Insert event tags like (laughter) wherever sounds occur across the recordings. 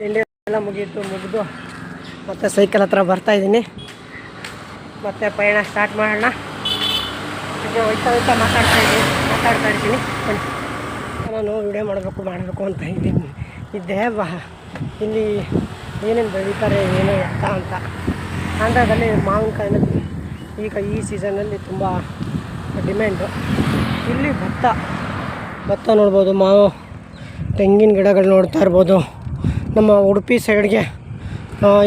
ತಿಂಡಿ ಎಲ್ಲ ಮುಗೀತು, ಮುಗಿದು ಮತ್ತೆ ಸೈಕಲ್ ಹತ್ರ ಬರ್ತಾ ಇದ್ದೀನಿ. ಮತ್ತೆ ಪಯಣ ಸ್ಟಾರ್ಟ್ ಮಾಡೋಣ. ಹೀಗೆ ಹೋಯ್ತಾ ಹೋಯ್ತಾ ಮಾತಾಡ್ತಾ ಇದ್ದೀನಿ, ಮಾತಾಡ್ತಾ ಬನ್ನಿ. ನಾನು ವಿಡಿಯೋ ಮಾಡಬೇಕು ಮಾಡಬೇಕು ಅಂತ ಇದ್ದೀನಿ ಇದ್ದೆ. ಬಾ ಇಲ್ಲಿ ಏನೇನು ಬೆಳೀತಾರೆ, ಏನು ಎತ್ತ ಅಂತ. ಆಂಧ್ರದಲ್ಲಿ ಮಾವಿನಕಾಯಿನ ಈಗ ಈ ಸೀಸನಲ್ಲಿ ತುಂಬ ಡಿಮ್ಯಾಂಡು ಇಲ್ಲಿ ಭತ್ತ ಭತ್ತ ನೋಡ್ಬೋದು, ಮಾವು, ತೆಂಗಿನ ಗಿಡಗಳು ನೋಡ್ತಾ ಇರ್ಬೋದು. ನಮ್ಮ ಉಡುಪಿ ಸೈಡ್ಗೆ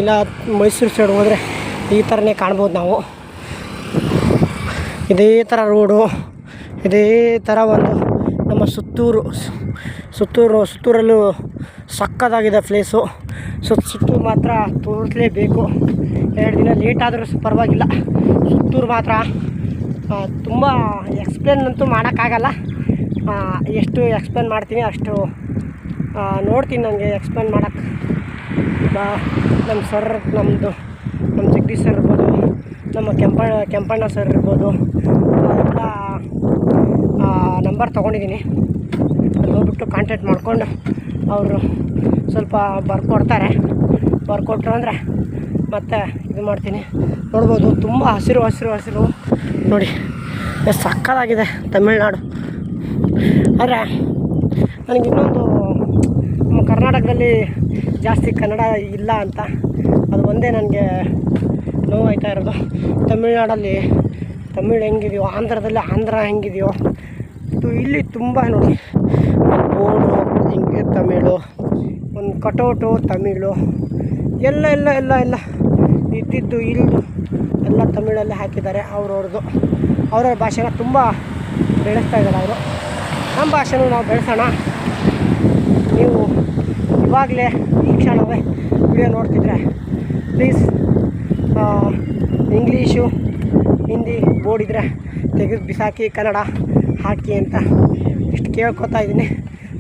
ಇಲ್ಲ ಮೈಸೂರು ಸೈಡ್ ಹೋದರೆ ಈ ಥರನೇ ಕಾಣ್ಬೋದು ನಾವು. ಇದೇ ಥರ ರೋಡು, ಇದೇ ಥರ ಒಂದು ನಮ್ಮ ಸುತ್ತೂರು ಸುತ್ತೂರು, ಸುತ್ತೂರಲ್ಲೂ ಸಕ್ಕತ್ತಾಗಿದೆ ಪ್ಲೇಸು ಸುತ್ತ ಸುತ್ತೂರು ಮಾತ್ರ ತೋರಿಸಲೇಬೇಕು. ಎರಡು ದಿನ ಲೇಟ್ ಆದರೂ ಪರವಾಗಿಲ್ಲ. ಸುತ್ತೂರು ಮಾತ್ರ ತುಂಬ ಎಕ್ಸ್ಪ್ಲೇನ್ ಅಂತೂ ಮಾಡೋಕ್ಕಾಗಲ್ಲ. ಎಷ್ಟು ಎಕ್ಸ್ಪ್ಲೇನ್ ಮಾಡ್ತೀನಿ ಅಷ್ಟು ನೋಡ್ತೀನಿ ನನಗೆ ಎಕ್ಸ್ಪ್ಲೇನ್ ಮಾಡೋಕ್ಕೆ ಬಾ ನಮ್ಮ ಸರ್ ನಮ್ಮದು ನಮ್ಮ ಜಗದೀಶ್ ಸರ್ ಇರ್ಬೋದು, ನಮ್ಮ ಕೆಂಪ, ಕೆಂಪಣ್ಣ ಸರ್ ಇರ್ಬೋದು. ಅವರೆಲ್ಲ ನಂಬರ್ ತೊಗೊಂಡಿದ್ದೀನಿ. ಅಲ್ಲಿ ಹೋಗ್ಬಿಟ್ಟು ಕಾಂಟ್ಯಾಕ್ಟ್ ಮಾಡ್ಕೊಂಡು ಅವರು ಸ್ವಲ್ಪ ಬರ್ಕೊಡ್ತಾರೆ. ಬರ್ಕೊಟ್ರು ಅಂದರೆ ಮತ್ತೆ ಇದು ಮಾಡ್ತೀನಿ. ನೋಡ್ಬೋದು, ತುಂಬ ಹಸಿರು ಹಸಿರು ಹಸಿರು. ನೋಡಿ, ಎಷ್ಟು ಸಕ್ಕದಾಗಿದೆ ತಮಿಳ್ನಾಡು. ಆದರೆ, ನನಗೆ ಇನ್ನೊಂದು ನಮ್ಮ ಕರ್ನಾಟಕದಲ್ಲಿ ಜಾಸ್ತಿ ಕನ್ನಡ ಇಲ್ಲ ಅಂತ. ಅದು ಒಂದೇ ನನಗೆ ನೋವಾಯ್ತಾ ಇರೋದು. ತಮಿಳ್ನಾಡಲ್ಲಿ ತಮಿಳ್ ಹೆಂಗಿದೆಯೋ, ಆಂಧ್ರದಲ್ಲಿ ಆಂಧ್ರ ಹೆಂಗಿದೆಯೋ ಇಲ್ಲಿ ತುಂಬ ನೋಡಿ. ಬೋರ್ಡು ಹಿಂಗೆ ತಮಿಳು, ಒಂದು ಕಟೌಟು, ತಮಿಳು, ಎಲ್ಲ ಎಲ್ಲ ಎಲ್ಲ ಎಲ್ಲ ಇದ್ದಿದ್ದು ಇಲ್ದು ಎಲ್ಲ ತಮಿಳಲ್ಲಿ ಹಾಕಿದ್ದಾರೆ ಅವ್ರವ್ರದ್ದು ಅವ್ರವ್ರ ಭಾಷೆನ ತುಂಬ ಬೆಳೆಸ್ತಾ ಇದ್ದಾರೆ ಅವರು. ನಮ್ಮ ಭಾಷೆನೂ ನಾವು ಬೆಳೆಸೋಣ. ನೀವು ಇವಾಗಲೇ ಈ ಕ್ಷಣವೇ ವಿಡಿಯೋ ನೋಡ್ತಿದ್ರೆ ಪ್ಲೀಸ್ ಇಂಗ್ಲೀಷು ಹಿಂದಿ ಬೋರ್ಡ್ ಇದ್ದರೆ ತೆಗೆದು ಬಿಸಾಕಿ ಕನ್ನಡ ಹಾಕಿ ಅಂತ ಇಷ್ಟು ಕೇಳ್ಕೊತಾ ಇದ್ದೀನಿ.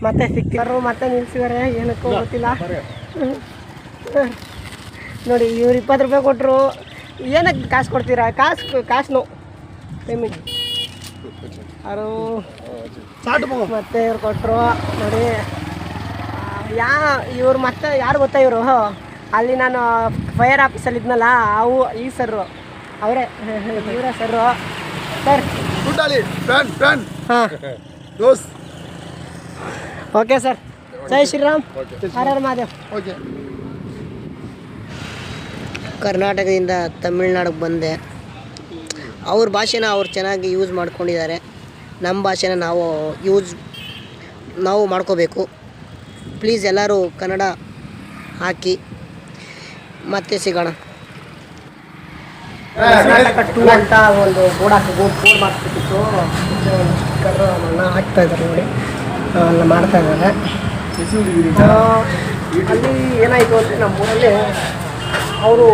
ಮತ್ತೆ ಸಿಕ್ಕಿದ್ರು ಮತ್ತೆ ನಿಲ್ಸಿದಾರೆ ಏನಕ್ಕೂ ಗೊತ್ತಿಲ್ಲ. ನೋಡಿ ಇವ್ರು ಇಪ್ಪತ್ತು ರೂಪಾಯಿ ಕೊಟ್ಟರು ಏನಕ್ಕೆ ಕಾಸು ಕೊಡ್ತೀರಾ? ಕಾಸು ಕಾಸು ಪೇಮೆಂಟ್ ಅವರು ಮತ್ತೆ ಇವ್ರು ಕೊಟ್ಟರು ನೋಡಿ. ಯಾ ಇವ್ರು ಮತ್ತೆ ಯಾರು ಗೊತ್ತಾ ಇವರು? ಅಲ್ಲಿ ನಾನು ಫೈರ್ ಆಫೀಸಲ್ಲಿ ಇದ್ನಲ್ಲ ಅವು ಈ ಸರ್ ಅವರೇ ಇವರ ಸರ್ರು. ಸರ್. ದೋಸ್ತ್ ಓಕೆ ಸರ್. ಜೈ ಶ್ರೀರಾಮ್. ಹರ ಹರ ಮಹಾದೇವ್. ಓಕೆ. ಕರ್ನಾಟಕದಿಂದ ತಮಿಳ್ನಾಡಿಗೆ ಬಂದೆ. ಅವ್ರ ಭಾಷೆನ ಅವ್ರು ಚೆನ್ನಾಗಿ ಯೂಸ್ ಮಾಡ್ಕೊಂಡಿದ್ದಾರೆ. ನಮ್ಮ ಭಾಷೆನ ನಾವು ಯೂಸ್ ನಾವು ಮಾಡ್ಕೋಬೇಕು. ಪ್ಲೀಸ್ ಎಲ್ಲರೂ ಕನ್ನಡ ಹಾಕಿ ಮತ್ತೆ ಸಿಗೋಣ. ಟೂ ಅಂತ ಒಂದು ಬೋರ್ಡ್ ಹಾಕಿ ಬೋರ್ಡ್ ಮಾಡಿಸ್ಬಿಟ್ಟಿತ್ತು. ಸ್ಟಿಕ್ಕರ್ ಅನ್ನ ಹಾಕ್ತಾ ಇದ್ದಾರೆ ನೋಡಿ. ಅಲ್ಲ ಮಾಡ್ತಾ ಇದ್ದಾರೆ. ಅಲ್ಲಿ ಏನಾಯಿತು ಅಂದರೆ ನಮ್ಮ ಊರಲ್ಲಿ ಅವರು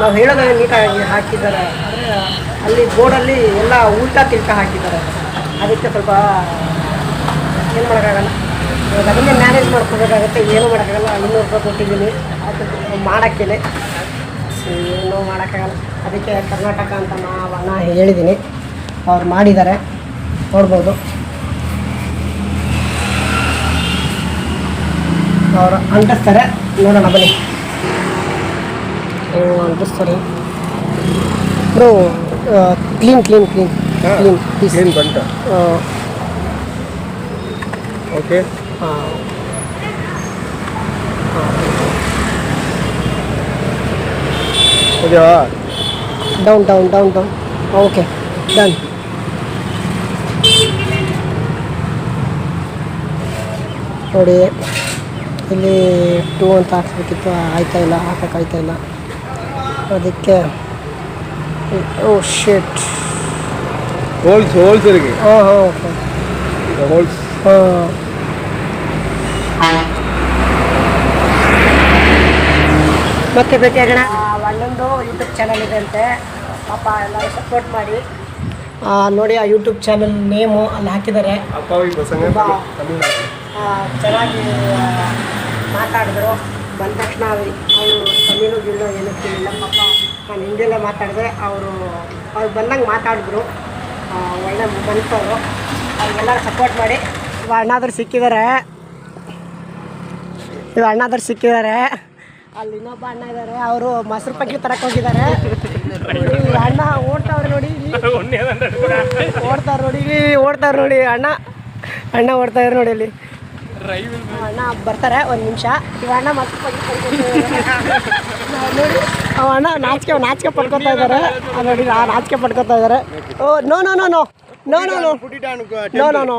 ನಾವು ಹೇಳೋದೇ ನೀಟಾಗಿ ಹಾಕಿದ್ದಾರೆ. ಅಂದರೆ ಅಲ್ಲಿ ಬೋರ್ಡಲ್ಲಿ ಎಲ್ಲ ಉಲ್ಟಾ ತಿಲ್ಟಾ ಹಾಕಿದ್ದಾರೆ. ಅದಕ್ಕೆ ಸ್ವಲ್ಪ ಏನು ಮಾಡೋಕ್ಕಾಗಲ್ಲ. ಇವಾಗ ಅದನ್ನೇ ಮ್ಯಾನೇಜ್ ಮಾಡ್ಕೋಬೇಕಾಗತ್ತೆ. ಏನೂ ಮಾಡೋಕ್ಕಾಗಲ್ಲ. ಇನ್ನೂರು ರೂಪಾಯಿ ಕೊಟ್ಟಿದ್ದೀನಿ. ಅದು ಮಾಡೋಕ್ಕೇನೆ ಏನೂ ಮಾಡೋಕ್ಕಾಗಲ್ಲ. ಅದಕ್ಕೆ ಕರ್ನಾಟಕ ಅಂತ ನಾವನ್ನ ಹೇಳಿದ್ದೀನಿ. ಅವ್ರು ಮಾಡಿದ್ದಾರೆ. ನೋಡ್ಬೋದು. ಅವರು ಅಂಟಿಸ್ತಾರೆ. ನೋಡೋಣ ಬನ್ನಿ. ಅಂಟಿಸ್ತಾರೆ. Bro clean clean clean clean clean ಬಂಟ ಓಕೆ ಹಾಂ ಓಕೆವಾ down down down down okay done ನೋಡಿ ಇಲ್ಲಿ ಟೂ ಅಂತ ಹಾಕ್ಸ್ಬೇಕಿತ್ತು ಆಯ್ತಾ ಇಲ್ಲ ಹಾಕೋಕ್ಕಾಯ್ತಾ ಇಲ್ಲ ಅದಕ್ಕೆ ಓ ಶೇಟ್ ಹೋಲ್ಸ್ ಹೋಲ್ಸ್ ಇರಿಗೆ ಹಾಂ ಹಾಂ ಓಕೆ ಹೋಲ್ಸ್ ಹಾಂ ಮತ್ತೆ ಭೇಟಿಯಾಗೋಣ ಒಂದೊಂದು ಯೂಟ್ಯೂಬ್ ಚಾನಲ್ ಇದೆ ಅಂತೆ. ಪಾಪ ಎಲ್ಲರೂ ಸಪೋರ್ಟ್ ಮಾಡಿ. ನೋಡಿ ಆ ಯೂಟ್ಯೂಬ್ ಚಾನಲ್ ನೇಮು ಅಲ್ಲಿ ಹಾಕಿದ್ದಾರೆ. ಚೆನ್ನಾಗಿ ಮಾತಾಡಿದ್ರು. ಬಂದ ತಕ್ಷಣ ಅವರು ತಮಿಳು ಗಿಳು ಏನೂ ಕೇಳಿಲ್ಲ. ಪಾಪ ನಾನು ಹಿಂದಿಯಲ್ಲೇ ಮಾತಾಡಿದೆ ಅವರು ಅವ್ರು ಬಂದಂಗೆ ಮಾತಾಡಿದ್ರು. ಒಳ್ಳೆ ಬಂತವರು. ಅವ್ರಿಗೆಲ್ಲರೂ ಸಪೋರ್ಟ್ ಮಾಡಿ. ಅಣ್ಣಾದ್ರು ಸಿಕ್ಕಿದ್ದಾರೆ. ಇವ್ ಅಣ್ಣಾದ್ರು ಸಿಕ್ಕಿದ್ದಾರೆ ಅಲ್ಲಿ ಇನ್ನೊಬ್ಬ ಅಣ್ಣ ಇದ್ದಾರೆ ಅವರು ಮೊಸರು ಪಕ್ಕಿ ತರಕ್ ಹೋಗಿದ್ದಾರೆ. ಅಣ್ಣ ಓಡ್ತಾವ್ರೆ ನೋಡಿ. ಓಡ್ತಾರ ಓಡ್ತಾವ್ರೆ ನೋಡಿ ಓಡ್ತಾರ ಓಡ್ತಾವ್ರೆ ನೋಡಿ ಅಣ್ಣ. ಅಣ್ಣ ಓಡ್ತಾ ಇದ್ರು ನೋಡಿ ಅಲ್ಲಿ ಅಣ್ಣ ಬರ್ತಾರೆ ಒಂದು ನಿಮಿಷ. ಇವ ಅಣ್ಣ ಮೊಸರು ಪಕ್ಕಿ ನೋಡಿ ಅವ ಅಣ್ಣ ನಾಚಿಕೆ ನಾಚಿಕೆ ಪಡ್ಕೊತಾ ಇದ್ದಾರೆ ನೋಡಿ ಆ ನಾಚಿಕೆ ಪಡ್ಕೊತಾ ಇದ್ದಾರೆ ಓ no no no no. No no no. No no no.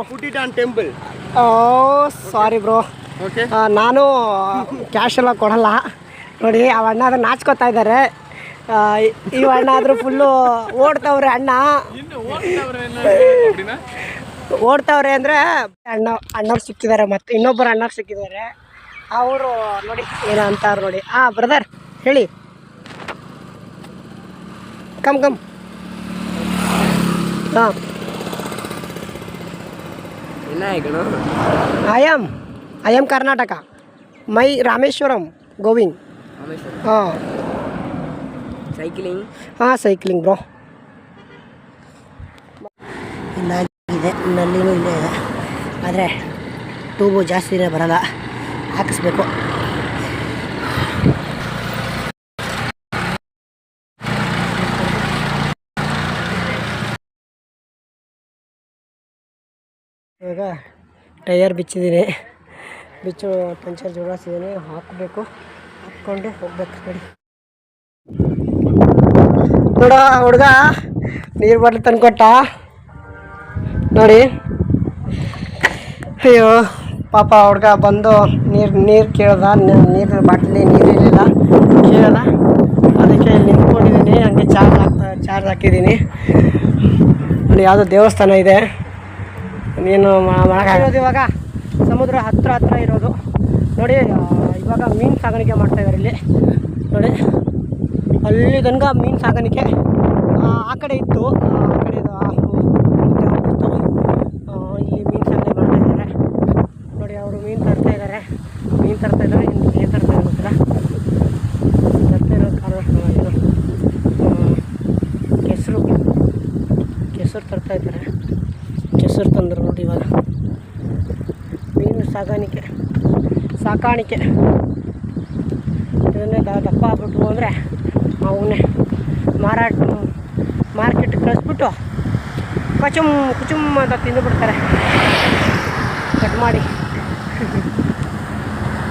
temple. Oh sorry bro. ನಾನು ಕ್ಯಾಶ್ ಎಲ್ಲ ಕೊಡಲ್ಲ. ನೋಡಿ ಅವ ಅಣ್ಣ ಅದನ್ನ ನಾಚ್ಕೋತಾ ಇದ್ದಾರೆ. ಈ ಅಣ್ಣ ಆದರೂ ಫುಲ್ಲು ಓಡ್ತಾವ್ರೆ ಅಣ್ಣ. ಓಡ್ತಾವ್ರೆ ಅಂದರೆ ಅಣ್ಣ? ಅಣ್ಣವ್ರು ಸಿಕ್ಕಿದ್ದಾರೆ ಮತ್ತು ಇನ್ನೊಬ್ಬರು ಅಣ್ಣ ಸಿಕ್ಕಿದ್ದಾರೆ. ಅವರು ನೋಡಿ ಏನು ಅಂತಾರೆ ನೋಡಿ. ಆ ಬ್ರದರ್ ಹೇಳಿ. ಕಮ್ ಕಮ್ ಹಾಂ. I am I am Karnataka my Rameshwaram Govind ಹಾಂ ಸೈಕ್ಲಿಂಗ್ ಹಾಂ ಸೈಕ್ಲಿಂಗ್ ಬ್ರೋ ಇಲ್ಲ ಇದೆ ನಲ್ಲಿನೂ ಇಲ್ಲೇ ಇದೆ. ಆದರೆ ಟ್ಯೂಬು ಜಾಸ್ತಿನೇ ಬರಲ್ಲ. ಹಾಕಿಸ್ಬೇಕು. ಇವಾಗ ಟೈಯರ್ ಬಿಚ್ಚಿದ್ದೀನಿ. ಬಿಚ್ಚು ಪಂಚರ್ ಜೋಡಿಸಿದ್ದೀನಿ ಹಾಕಬೇಕು. ಹಾಕ್ಕೊಂಡು ಹೋಗ್ಬೇಕು ನೋಡಿ. ನೋಡ ಹುಡುಗ, ನೀರು ಬಾಟ್ಲಿ ತಂದ್ಕೊಟ್ಟ? ನೋಡಿ. ಅಯ್ಯೋ, ಪಾಪ ಹುಡುಗ ಬಂದು ನೀರು ನೀರು ಕೇಳ್ದ, ನೀರು ಬಾಟ್ಲಿ ನೀರಿರಲಿಲ್ಲ ಕೇಳ್ದ. ಅದಕ್ಕೆ ಇಲ್ಲಿ ನಿಂತ್ಕೊಂಡಿದ್ದೀನಿ ಹಂಗೆ ಚಾರ್ಜ್ ಹಾಕ್ತಾ, ಚಾರ್ಜ್ ಹಾಕಿದ್ದೀನಿ ಅಲ್ಲಿ ಯಾವುದೋ ದೇವಸ್ಥಾನ ಇದೆ. ನೀನು ಮಾಡೋಕ್ಕಾಗೋದು ಇವಾಗ? ಸಮುದ್ರ ಹತ್ತಿರ ಹತ್ತಿರ ಇರೋದು. ನೋಡಿ ಇವಾಗ ಮೀನು ಸಾಗಾಣಿಕೆ ಮಾಡ್ತಾ ಇದ್ದಾರೆ ಇಲ್ಲಿ. ನೋಡಿ ಅಲ್ಲಿ ತನಕ ಮೀನು ಸಾಗಾಣಿಕೆ ಆ, ಕಡೆ ಇತ್ತು. ಆ ಕಡೆ ಇಲ್ಲಿ ಮೀನು ಸಾಗಣೆ ಮಾಡ್ತಾ ಇದ್ದಾರೆ ನೋಡಿ ಅವರು ಮೀನು ತರ್ತಾ ಇದ್ದಾರೆ ಮೀನು ತರ್ತಾ ಇದ್ದಾರೆ ಏನು ತರ್ತಾ ಇರೋದ್ರ ತರ್ತಾ ಇರೋ ಕಾರಣ ಇದು ಕೆಸರು. ಕೆಸರು ತರ್ತಾ ಇದ್ದಾರೆ ಕೆಸರು ತಂದರು ನೋಡಿ ಇವಾಗ ಮೀನು ಸಾಗಾಣಿಕೆ. ಸಾಕಾಣಿಕೆ. ಇದನ್ನೇ ದಪ್ಪ ಆಗ್ಬಿಟ್ಟು ಅಂದರೆ ಅವನ್ನೇ ಮಾರಾಟ, ಮಾರ್ಕೆಟ್ ಕಳಿಸ್ಬಿಟ್ಟು ಕಚುಮ್ ಕುಚುಮ್ ಅಂತ ತಿಂದುಬಿಡ್ತಾರೆ. ಕಟ್ ಮಾಡಿ.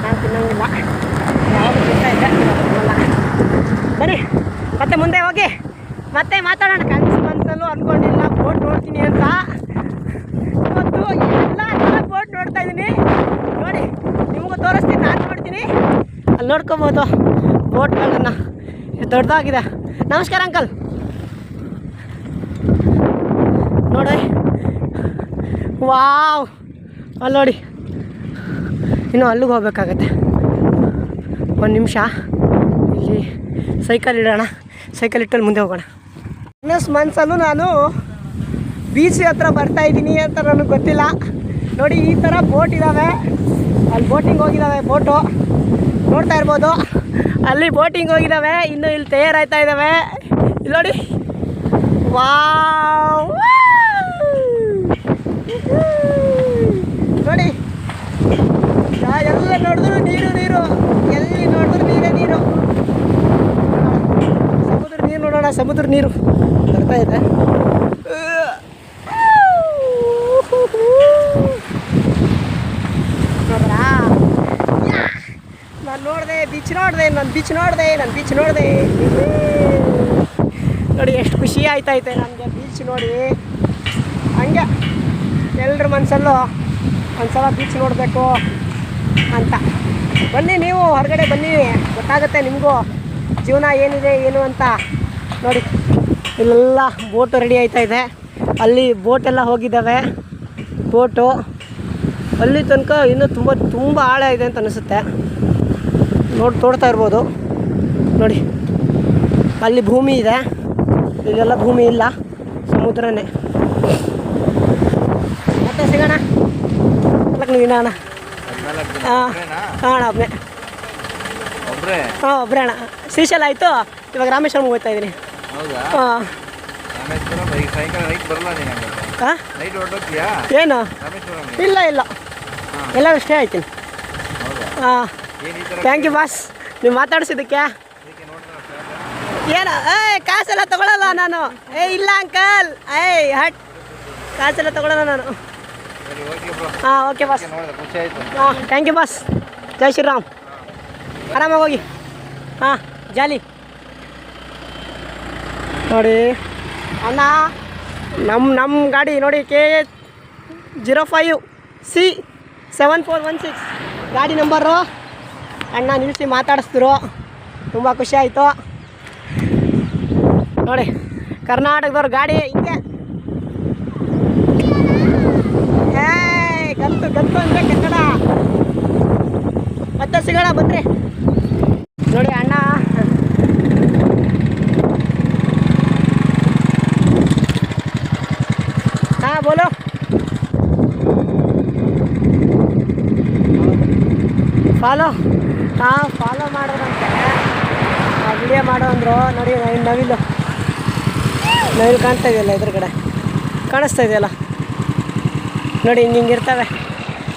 ನಾನು ತಿನ್ನೋಂಗಿಲ್ಲ. ಯಾವಾಗ ತಿಂತಾ ಇದ್ದೆ ನಾನು ಬನ್ನಿ, ಮತ್ತೆ ಮುಂದೆ ಹೋಗಿ. ಮತ್ತೆ ಮಾತಾಡೋಣ. ಕನಸು ಮನಸ್ಸಲ್ಲೂ ಅಂದ್ಕೊಂಡಿಲ್ಲ. ಬೋಟ್ ನೋಡ್ತೀನಿ ಅಂತ. ಇವತ್ತು ನೋಡ್ತಾ ಇದ್ದೀನಿ. ನೋಡಿ, ನಿಮಗೂ ತೋರಿಸ್ತೀನಿ, ನಾನು ನೋಡ್ತೀನಿ. ಅಲ್ಲಿ ನೋಡ್ಕೋಬೋದು, ಬೋಟ್ಗಳನ್ನು. ದೊಡ್ಡದಾಗಿದೆ. ನಮಸ್ಕಾರ, ಅಂಕಲ್. ನೋಡಿ ವಾವ್. ಅಲ್ಲಿ ನೋಡಿ. ಇನ್ನು ಅಲ್ಲಿಗೆ ಹೋಗ್ಬೇಕಾಗತ್ತೆ. ಒಂದು ನಿಮಿಷ. ಇಲ್ಲಿ ಸೈಕಲ್ ಇಡೋಣ. ಸೈಕಲ್ ಇಟ್ಟಲ್ಲಿ ಮುಂದೆ ಹೋಗೋಣ. ಇನ್ನಷ್ಟು ಮನ್ಸಲ್ಲೂ ನಾನು ಬೀಚ್ ಹತ್ರ ಬರ್ತಾ ಇದ್ದೀನಿ ಅಂತ ನನಗೆ ಗೊತ್ತಿಲ್ಲ. ನೋಡಿ ಈ ಥರ ಬೋಟ್ ಇದ್ದಾವೆ ಅಲ್ಲಿ ಬೋಟಿಂಗ್ ಹೋಗಿದ್ದಾವೆ ಬೋಟು ನೋಡ್ತಾ ಇರ್ಬೋದು. ಅಲ್ಲಿ ಬೋಟಿಂಗ್ ಹೋಗಿದ್ದಾವೆ ಇನ್ನು ಇಲ್ಲಿ ತಯಾರಾಯ್ತಾ ಇದ್ದಾವೆ ಇಲ್ಲಿ ನೋಡಿ. ವಾವ್. ನೋಡಿ. ಎಲ್ಲ ನೋಡಿದ್ರು ನೀರು ನೀರು. ಎಲ್ಲಿ ನೋಡಿದ್ರು ನೀರೇ ನೀರು. ಸಮುದ್ರ ನೀರು ನೋಡೋಣ, ಸಮುದ್ರ ನೀರು. ಬರ್ತಾ ಇದೆ ನೋಡ್ರಾ ನಾನು ನೋಡಿದೆ ಬೀಚ್ ನೋಡಿದೆ, ನಾನು ಬೀಚ್ ನೋಡಿದೆ, ನಾನು ಬೀಚ್ ನೋಡಿದೆ. ನೋಡಿ ಎಷ್ಟು ಖುಷಿ ಆಯ್ತೈತೆ ನನಗೆ ಬೀಚ್ ನೋಡಿ. ಹಂಗೆ ಎಲ್ಲರ ಮನಸ್ಸಲ್ಲೂ ಒಂದ್ಸಲ ಬೀಚ್ ನೋಡಬೇಕು ಅಂತ. ಬನ್ನಿ ನೀವು, ಹೊರಗಡೆ ಬನ್ನಿ. ಗೊತ್ತಾಗುತ್ತೆ ನಿಮಗೂ ಜೀವನ ಏನಿದೆ, ಏನು ಅಂತ. ನೋಡಿ, ಇಲ್ಲೆಲ್ಲ ಬೋಟು ರೆಡಿ ಆಯ್ತಾ ಇದೆ ಅಲ್ಲಿ ಬೋಟೆಲ್ಲ ಹೋಗಿದ್ದಾವೆ. ಬೋಟು ಅಲ್ಲಿ ತನಕ ಇನ್ನೂ ತುಂಬ ತುಂಬ ಆಳ ಇದೆ ಅಂತ ಅನಿಸುತ್ತೆ. ನೋಡಿ ತೋಡ್ತಾ ಇರ್ಬೋದು. ನೋಡಿ ಅಲ್ಲಿ ಭೂಮಿ ಇದೆ. ಇಲ್ಲೆಲ್ಲ ಭೂಮಿ ಇಲ್ಲ ಸಮುದ್ರನೇ. ಮತ್ತೆ ಸಿಗೋಣ? ನೀವು ಅಣ್ಣ ಹಾಂ ಹಾಂ ಅಣ್ಣ ಒಬ್ಬನೇ ಹಾಂ ಒಬ್ಬರೇ ಅಣ್ಣ ಶ್ರೀಶೈಲ ಆಯಿತು? ಇವಾಗ ರಾಮೇಶ್ವರಂ ಹೋಗ್ತಾ ಇದ್ದೀನಿ. ಹಾಂ. ಏನು? ಇಲ್ಲ ಇಲ್ಲ. ಎಲ್ಲರೂ ಸ್ಟೇ ಆಯ್ತೀನಿ. ಹಾಂ ಥ್ಯಾಂಕ್ ಯು ಬಾಸ್ ನೀವು ಮಾತಾಡಿಸಿದ್ದಕ್ಕೆ? ಏನು? ಏಯ್, ಕಾಸೆಲ್ಲ ತಗೊಳಲ್ಲ ನಾನು. ಏ ಇಲ್ಲ ಅಂಕಲ್ ಏಯ್, ಹಟ್. ಕಾಸೆಲ್ಲ ತಗೊಳಲ್ಲ ನಾನು. ಹಾಂ ಓಕೆ ಬಾಸ್ ಹಾಂ ಥ್ಯಾಂಕ್ ಯು ಬಾಸ್ ಜೈ ಶ್ರೀರಾಮ್. ಆರಾಮಾಗಿ ಹೋಗಿ. ಹಾಂ, ಜಾಲಿ. ನೋಡಿ, ಅಣ್ಣ ನಮ್ಮ ನಮ್ಮ ಗಾಡಿ ನೋಡಿ, K zero five C seven four one six. ಗಾಡಿ ನಂಬರು ಅಣ್ಣ ನಿಲ್ಲಿಸಿ ಮಾತಾಡಿಸ್ತಿರು ತುಂಬ ಖುಷಿ ಆಯಿತು. ನೋಡಿ, ಕರ್ನಾಟಕದವ್ರ ಗಾಡಿ ಹಿಂಗೆ. ಏಯ್, ಗತ್ತು ಗತ್ತು ಅಂದರೆ ಕನ್ನಡ ಮತ್ತೆ ಸಿಗೋಣ, ಬನ್ರಿ. ನೋಡಿ, ಅಣ್ಣ. ಹಾಂ, ಬೋಲು. ಫಾಲೋ. ನಾವು ಫಾಲೋ ಮಾಡೋದಂತೆ. ವಿಡಿಯೋ ಮಾಡೋ ಅಂದರು ನೋಡಿ ನವಿಲು ನವಿಲು ಕಾಣ್ತಾ ಇದೆಯಲ್ಲ ಎದುರುಗಡೆ. ಕಾಣಿಸ್ತಾ ಇದೆಯಲ್ಲ? ನೋಡಿ ಹಿಂಗೆ ಹಿಂಗೆ ಇರ್ತವೆ.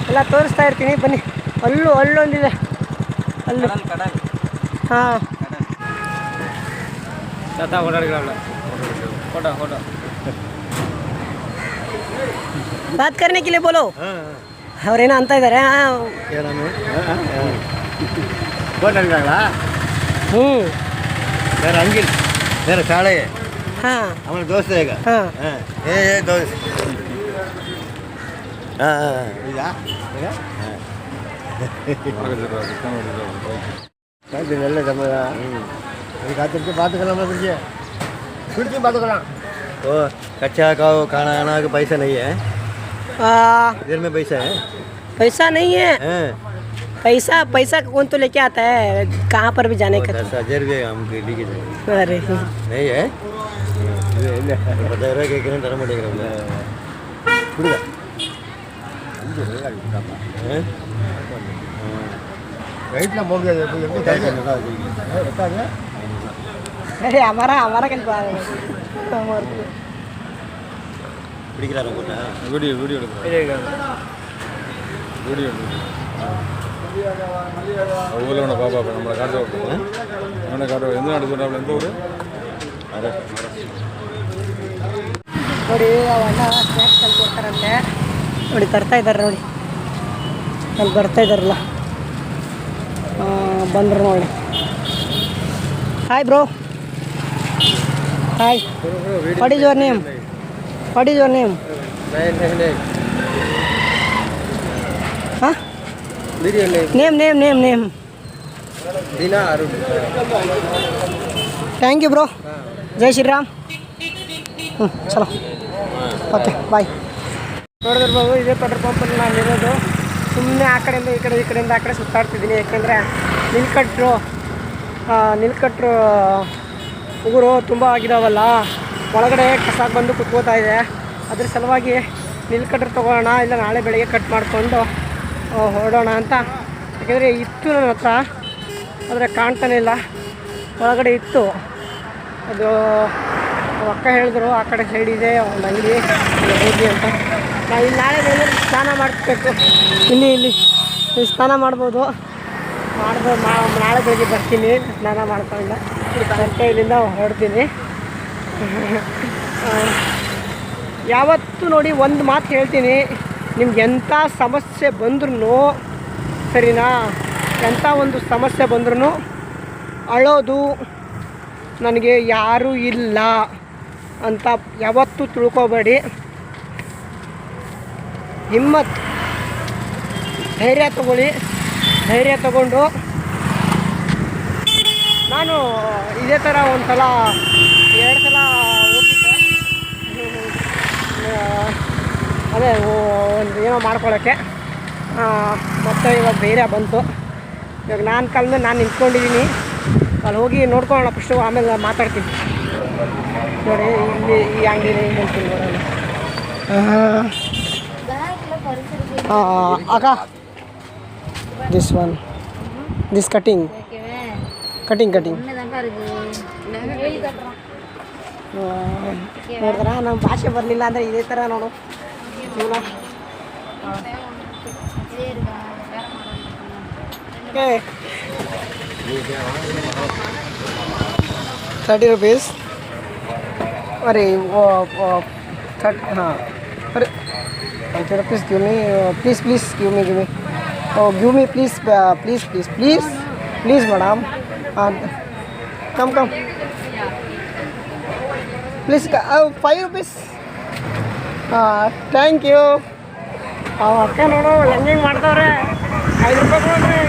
ಎಲ್ಲ ತೋರಿಸ್ತಾ ಇರ್ತೀನಿ ಬನ್ನಿ. ಅಲ್ಲೂ ಅಲ್ಲೊಂದಿದೆ. ಅಲ್ಲೂ. ಹಾಂ. ಬಾತ್ ಕರ್ನೆ ಕಿಲಿ ಬೋಲು? ಅವ್ರೇನೋ ಅಂತ ಇದ್ದಾರೆ போட்டிருக்காங்களா ம் வேற அங்கில் வேற சாலையே அவன தோசை ஏ ஏ தோசை காய்ச்சி நல்ல தமிழ் தான் காத்திருச்சு பார்த்துக்கலாம் பிடிச்சி பிடிச்சும் பார்த்துக்கலாம் ओ कच्चा का खाना खाना का पैसा नहीं है आ, देर में पैसा है पैसा नहीं है, है। पैसा पैसा कौन तो लेके आता है कहाँ पर भी जाने का दस हजार रुपये हमको लेके जाए अरे नहीं है पता रहा केक தர மாட்டேங்கிறோம்ல கொடுங்க ரைட்டில் போக முடியாது अरे हमारा हमारा कल பிடிக்கிறாரா போட்டா வீடியோ வீடியோ எடுக்கிறேன் வீடியோ അതുപോലെ വേണം പാപ്പാ നമ്മുടെ കാട്ട് എന്ത് അതെ ನೋಡಿ ಅವೆಲ್ಲ ಸ್ನ್ಯಾಕ್ಸ್ ಅಲ್ಲಿ ಕೊಡ್ತಾರಂತೆ. ನೋಡಿ ತರ್ತಾ ಇದ್ದಾರೆ ನೋಡಿ. ಅಲ್ಲಿ ಬರ್ತಾ ಇದ್ದಾರಲ್ಲ ಬಂದ್ರು ನೋಡಿ. Hi bro hi what is name what name name name name name thank you bro ಜೈ ಶ್ರೀರಾಮ್ ಹ್ಞೂ ಚಲೋ. ಓಕೆ ಬಾಯ್ ನೋಡಿದ್ರೆ ಬಾಬು ಇದೇ ಪೆಟ್ರೋಲ್ ಪಂಪಲ್ಲಿ ನಾನು ಇರೋದು. ಸುಮ್ಮನೆ ಆ ಕಡೆಯಿಂದ ಈ ಕಡೆ ಈ ಕಡೆಯಿಂದ ಆ ಕಡೆ ಸುತ್ತಾಡ್ತಿದ್ದೀನಿ. ಯಾಕೆಂದರೆ ನಿಲ್ಕಟ್ರು ನಿಲ್ಕಟ್ರು ಉಗುರು ತುಂಬ ಆಗಿದಾವಲ್ಲ. ಒಳಗಡೆ ಕಸ ಬಂದು ಕುತ್ಕೋತಾ ಇದೆ. ಅದ್ರ ಸಲುವಾಗಿ ನಿಲ್ಕಟ್ರು ತೊಗೊಳ್ಳೋಣ ಇಲ್ಲ ನಾಳೆ ಬೆಳಗ್ಗೆ ಕಟ್ ಮಾಡಿಕೊಂಡು ಹೊರಡೋಣ ಅಂತ. ಯಾಕೆಂದರೆ ಇತ್ತು ನನ್ನ ಹತ್ರ, ಆದರೆ ಕಾಣ್ತಾನೆ ಇಲ್ಲ. ಒಳಗಡೆ ಇತ್ತು. ಅದು ಅಕ್ಕ ಹೇಳಿದ್ರು, ಆ ಕಡೆ ಸೈಡ್ ಇದೆ ಒಂದು ಅಂಗಡಿ ಹೋಗಿ ಅಂತ. ನಾವು ಇಲ್ಲಿ ನಾಳೆ ಬೆಳಗ್ಗೆ ಸ್ನಾನ ಮಾಡಬೇಕು. ಇಲ್ಲಿ ಇಲ್ಲಿ ಸ್ನಾನ ಮಾಡ್ಬೋದು. ಮಾಡ್ಬೋದು ನಾಳೆ ಬೆಳಗ್ಗೆ ಬರ್ತೀನಿ. ಸ್ನಾನ ಮಾಡ್ಕೊಂಡು ಮತ್ತೆ ಇಲ್ಲಿಂದ ಹೊರಡ್ತೀನಿ. (laughs) ಯಾವತ್ತೂ ನೋಡಿ ಒಂದು ಮಾತು ಹೇಳ್ತೀನಿ. ನಿಮ್ಗೆ ಎಂಥ ಸಮಸ್ಯೆ ಬಂದ್ರೂ ಸರಿನಾ? ಎಂಥ ಒಂದು ಸಮಸ್ಯೆ ಬಂದ್ರೂ ಅಳೋದು ನನಗೆ ಯಾರೂ ಇಲ್ಲ ಅಂತ ಯಾವತ್ತೂ ತಿಳ್ಕೊಬೇಡಿ. ಹಿಮ್ಮತ್, ಧೈರ್ಯ ತಗೊಳ್ಳಿ. ಧೈರ್ಯ ತಗೊಂಡು ನಾನು ಇದೇ ಥರ ಒಂದು ಸಲ ಎರಡು ಸಲ ಹೋಗಿದ್ದೆ. ಅದೇ ಒಂದು ಏನೋ ಮಾಡ್ಕೊಳ್ಳೋಕ್ಕೆ. ಮತ್ತೆ ಇವಾಗ ಧೈರ್ಯ ಬಂತು. ಇವಾಗ ನಾನು ಕಲ್ಲು ನಾನು ನಿಂತ್ಕೊಂಡಿದ್ದೀನಿ ಅಲ್ಲಿ ಹೋಗಿ ನೋಡ್ಕೊಳ್ಳೋಣ ಫಸ್ಟು ಆಮೇಲೆ ನಾನು ಮಾತಾಡ್ತೀನಿ. ನೋಡಿ ಇಲ್ಲಿ ಈ ಅಂಗಡಿನೇ ಹೇಳ್ತೀನಿ ನೋಡೋಣ. ಅಕ್ಕ this one this cutting cutting cutting ನೋಡಿದ್ರ? ನಮ್ಮ ಭಾಷೆ ಬರಲಿಲ್ಲ ಅಂದರೆ ಇದೇ ಥರ ನೋಡು. ಜೀವನ ಓಕೆ थर्टी रुपीज़ अरे वो थर्ट हाँ अरे thirty rupees give me please please give me give me O give me please please please please please madam हाँ कम कम ಪ್ಲೀಸ್ ಫೈವ್ ರುಪೀಸ್ ಹಾಂ ಥ್ಯಾಂಕ್ ಯು ಅವ ಅಕ್ಕ ನೋಡು ಹೆಂಗೆ ಮಾಡ್ತಾವ್ರೆ. ಐದು ರೂಪಾಯಿ ಕೊಡ್ರಿ.